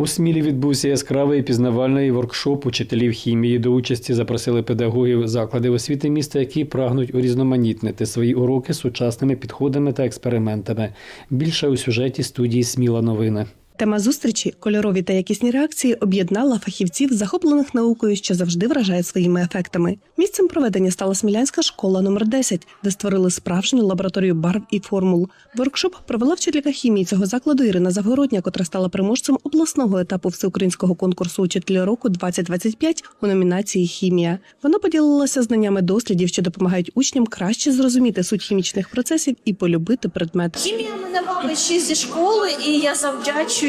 У Смілі відбувся яскравий пізнавальний воркшоп учителів хімії. До участі запросили педагогів закладів освіти міста, які прагнуть урізноманітнити свої уроки сучасними підходами та експериментами. Більше у сюжеті студії Сміла новини. Тема зустрічі кольорові та якісні реакції об'єднала фахівців, захоплених наукою, що завжди вражає своїми ефектами. Місцем проведення стала Смілянська школа номер 10, де створили справжню лабораторію барв і формул. Воркшоп провела вчителька хімії цього закладу Ірина Завгородня, котра стала переможцем обласного етапу всеукраїнського конкурсу учителя року 2025 у номінації Хімія. Вона поділилася знаннями дослідів, що допомагають учням краще зрозуміти суть хімічних процесів і полюбити предмет. Хімія мене мабуть ще зі школи, і я завдячую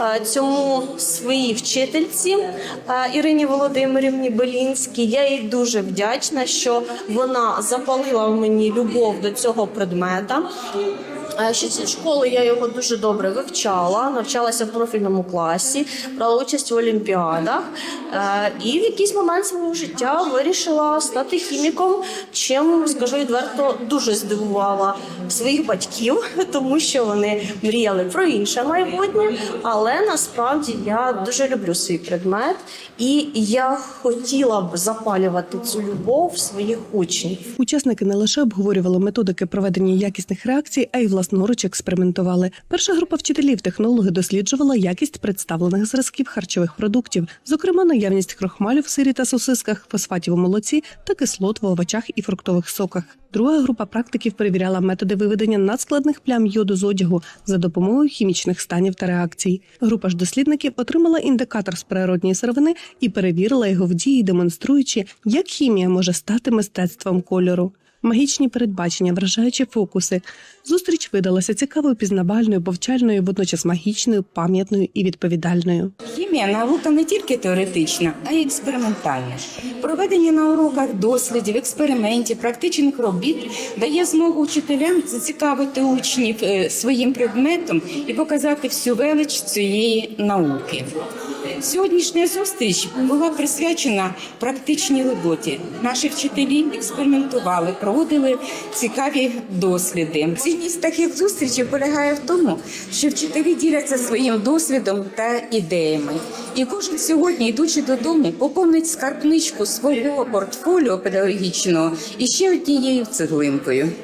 е, цьому своїй вчительці Ірині Володимирівні Белінській. Я їй дуже вдячна, що вона запалила в мені любов до цього предмета. Ще зі школи я його дуже добре вивчала, навчалася в профільному класі, брала участь в олімпіадах. І в якийсь момент свого життя вирішила стати хіміком, чим скажу відверто дуже здивувала своїх батьків, тому що вони мріяли про інше майбутнє. Але насправді я дуже люблю свій предмет, і я хотіла б запалювати цю любов своїх учнів. Учасники не лише обговорювали методики проведення якісних реакцій, а й власноруч експериментували. Перша група вчителів технологи досліджувала якість представлених зразків харчових продуктів, зокрема наявність крохмалю в сирі та сосисках, фосфатів у молоці та кислот в овочах і фруктових соках. Друга група практиків перевіряла методи виведення надскладних плям йоду з одягу за допомогою хімічних станів та реакцій. Група ж дослідників отримала індикатор з природньої сировини і перевірила його в дії, демонструючи, як хімія може стати мистецтвом кольору. Магічні передбачення, вражаючі фокуси. Зустріч видалася цікавою, пізнавальною, повчальною, водночас магічною, пам'ятною і відповідальною. Хімія наука не тільки теоретична, а й експериментальна. Проведення на уроках дослідів, експериментів, практичних робіт дає змогу учителям зацікавити учнів е, своїм предметом і показати всю велич цієї науки. Сьогоднішня зустріч була присвячена практичній роботі. Наші вчителі експериментували, проводили цікаві досліди. Цінність таких зустрічей полягає в тому, що вчителі діляться своїм досвідом та ідеями. І кожен сьогодні, йдучи додому, поповнить скарбничку свого портфоліо педагогічного і ще однією цеглинкою.